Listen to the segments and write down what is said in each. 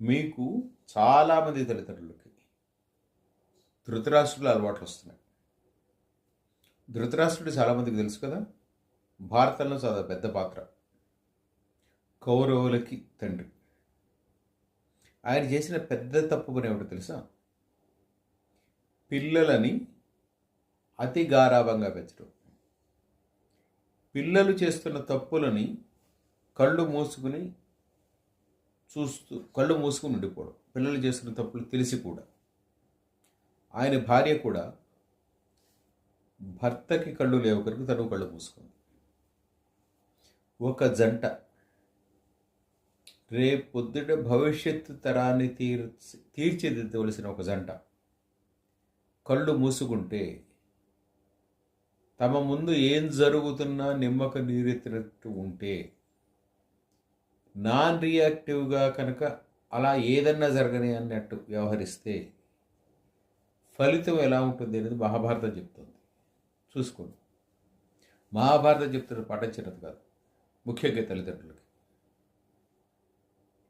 మీకు చాలామంది తల్లిదండ్రులకి ధృతరాష్ట్రుల అలవాట్లు వస్తున్నాయి. ధృతరాష్ట్రుడు చాలామందికి తెలుసు కదా? భారతంలో చాలా పెద్ద పాత్ర. కౌరవులకి తండ్రి. ఆయన చేసిన పెద్ద తప్పు పని ఏమిటో తెలుసా? పిల్లలని అతి గారాభంగా పెంచడం. పిల్లలు చేస్తున్న తప్పులని కళ్ళు మూసుకుని చూస్తూ కళ్ళు మూసుకుని ఉండిపోవడం పిల్లలు చేస్తున్న తప్పులు తెలిసి కూడా. ఆయన భార్య కూడా భర్తకి కళ్ళు లేవకరికి తను కళ్ళు మూసుకుంది. ఒక జంట రేపొద్దుట భవిష్యత్తు తరాన్ని తీర్చి తీర్చిదిద్దవలసిన ఒక జంట కళ్ళు మూసుకుంటే తమ ముందు ఏం జరుగుతున్నా నిమ్మక నీరెత్తినట్టు ఉంటే నాన్ రియాక్టివ్గా కనుక అలా ఏదన్నా జరగని అన్నట్టు వ్యవహరిస్తే ఫలితం ఎలా ఉంటుంది అనేది మహాభారతం చెప్తుంది. చూసుకోండి. మహాభారతం చెప్తున్న పాటించినది కాదు. ముఖ్యంగా తల్లిదండ్రులకి.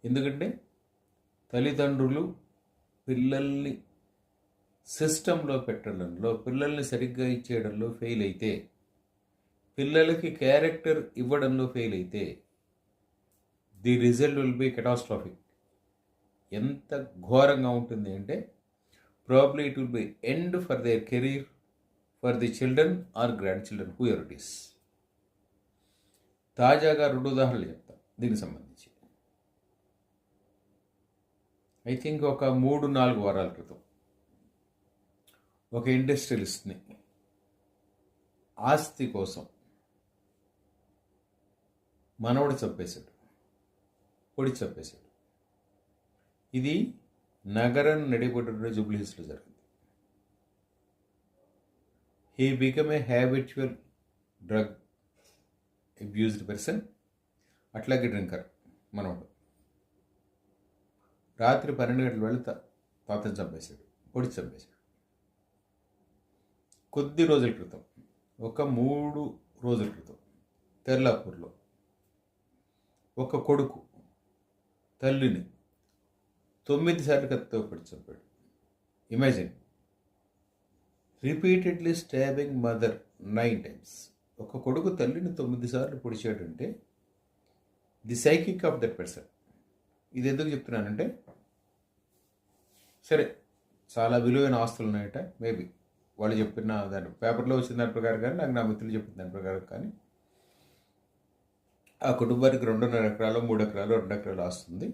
ఎందుకంటే తల్లిదండ్రులు పిల్లల్ని సిస్టంలో పెట్టడంలో పిల్లల్ని సరిగ్గా ఇచ్చేయడంలో ఫెయిల్ అయితే పిల్లలకి క్యారెక్టర్ ఇవ్వడంలో ఫెయిల్ అయితే the result will be catastrophic. ఎంత ఘోరంగా ఉంటుంది అంటే probably it will be end for their career for the children or grand children whoever it is తాజాగా రెండు ఉదాహరణలు చెప్తా దీనికి సంబంధించి. ఐ థింక్ ఒక మూడు నాలుగు వారాల క్రితం ఒక ఇండస్ట్రియలిస్ట్ని ఆస్తి కోసం మనవడు చంపేశాడు. పొడి చంపేశాడు. ఇది నగరం నడిపడిన జూబ్లీహిల్స్లో జరిగింది. He become a habitual drug abused person అట్లాగే డ్రింకర్ మనవాడు. రాత్రి పన్నెండు గంటల వెళ్ళి తాతను చంపేశాడు పొడి చంపేశాడు. కొద్ది రోజుల క్రితం ఒక మూడు రోజుల క్రితం తెర్లాపూర్లో ఒక కొడుకు తల్లిని తొమ్మిది సార్లు కత్తితో పడి చంపాడు imagine repeatedly stabbing mother nine times ఒక కొడుకు తల్లిని తొమ్మిది సార్లు పొడిచాడంటే the psychic of that person ఇది ఎందుకు చెప్తున్నానంటే సరే చాలా విలువైన ఆస్తులు ఉన్నాయట మేబీ వాళ్ళు చెప్పిన దాని పేపర్లో వచ్చిన దాని ప్రకారం కానీ నాకు నా మిత్రులు చెప్పిన దాని ప్రకారం కానీ ఆ కుటుంబానికి రెండున్నర ఎకరాలు మూడు ఎకరాలు రెండు ఎకరాలు వస్తుంది